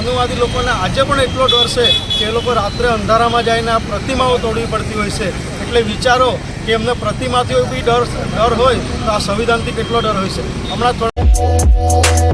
મનુવાદી લોકોને આજે પણ એટલો ડર છે કે એ લોકો રાત્રે અંધારામાં જઈને આ પ્રતિમાઓ તોડવી પડતી હોય છે. એટલે વિચારો કે એમને પ્રતિમાથી બી ડર ડર હોય તો આ સંવિધાનથી કેટલો ડર હોય છે. હમણાં થોડા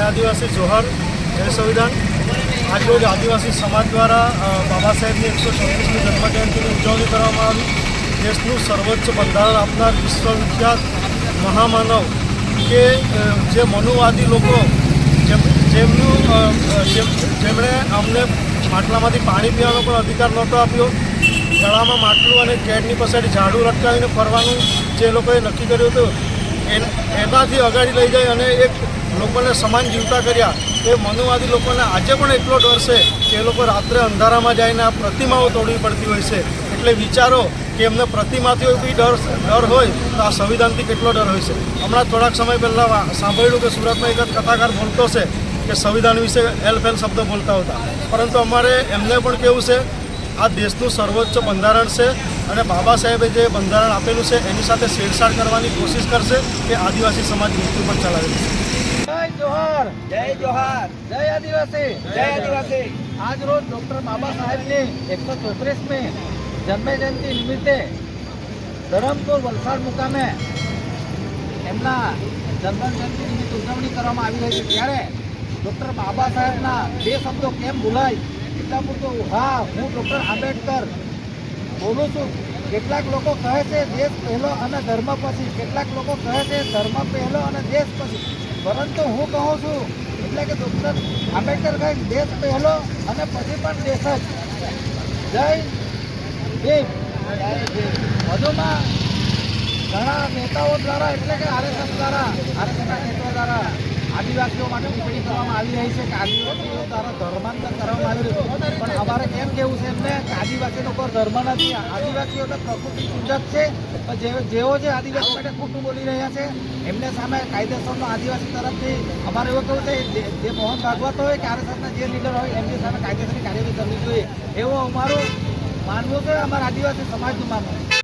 જય આદિવાસી જોહર જય સંવિધાન. આજરોજ આદિવાસી સમાજ દ્વારા બાબા સાહેબની એકસો છત્રીસમી જન્મજયંતિની ઉજવણી કરવામાં આવી. દેશનું સર્વોચ્ચ બંધારણ આપનાર વિશ્વવિખ્યાત મહામાનવ કે જે મનુવાદી લોકો જેમ, જેમનું જેમણે અમને માટલામાંથી પાણી પીવાનો પણ અધિકાર નહોતો આપ્યો, ગળામાં માટલું અને કેડની પછાડી ઝાડુ લટકાવીને ફરવાનું જે લોકોએ નક્કી કર્યું હતું, એન- એનાથી અગાડી લઈ જાય અને એક લોકોને સમાન જીવતા કર્યા એ મનુવાદી લોકોને આજે પણ એટલો ડર છે કે એ લોકો રાત્રે અંધારામાં જઈને આ પ્રતિમાઓ તોડવી પડતી હોય છે. એટલે વિચારો કે એમને પ્રતિમાથી બી ડર ડર હોય તો આ સંવિધાનથી કેટલો ડર હોય છે. હમણાં થોડાક સમય પહેલાં સાંભળ્યું કે સુરતમાં એક જ કથાકાર બોલતો છે કે સંવિધાન વિશે એલ ફેલ શબ્દ બોલતા હતા. પરંતુ અમારે એમને પણ કેવું છે, આ દેશનું સર્વોચ્ચ બંધારણ છે અને બાબા સાહેબે જે બંધારણ આપેલું છે, એની સાથે છેડછાડ કરવાની કોશિશ કરશે કે આદિવાસી સમાજ મૃત્યુ પણ ચલાવેલી છે જોહર. જય જોહાર. જય આદિવાસી. જય આદિવાસી. આજ રોજ ડોક્ટર બાબા સાહેબની એકસો ચોત્રીસમી જન્મજયંતિ નિમિત્તે ધરમપુર વલસાડ મુકામે એમના જન્મજયંતિ નિમિત્તે ઉજવણી કરવામાં આવી રહી છે. ત્યારે ડોક્ટર બાબા સાહેબના બે શબ્દો કેમ ભૂલાય? એટલા પૂરતો હા હું ડોક્ટર આંબેડકર બોલું છું. કેટલાક લોકો કહે છે દેશ પહેલો અને ધર્મ પછી. કેટલાક લોકો કહે છે ધર્મ પહેલો અને દેશ પછી. પરંતુ હું કહું છું, એટલે કે ડૉક્ટર આંબેડકર કહે દેશ પહેલો અને પછી પણ દેશ જ. જય ભીમ વધુમાં ઘણા નેતાઓ દ્વારા, એટલે કે આરએસએસ દ્વારા આરએસએસના નેતાઓ દ્વારા આદિવાસીઓ માટે ટિપ્પણી કરવામાં આવી રહી છે કે આદિવાસીઓ દ્વારા ધર્માંતર કરવામાં આવી રહ્યું છે. પણ અમારે કેમ કેવું છે એમને કે આદિવાસીનો પર ધર્મ નથી. આદિવાસીઓ તો પ્રકૃતિ પૂજક છે. જેઓ જે આદિવાસી માટે ખોટું બોલી રહ્યા છે, એમને સામે કાયદેસરનો આદિવાસી તરફથી અમારે એવું કેવું છે જે મોહન ભાગવત હોય કે આરએસએસના જે લીડર હોય, એમની સામે કાયદેસરની કાર્યવાહી કરવી જોઈએ. એવું અમારું માનવું છે, અમારા આદિવાસી સમાજનું માનવું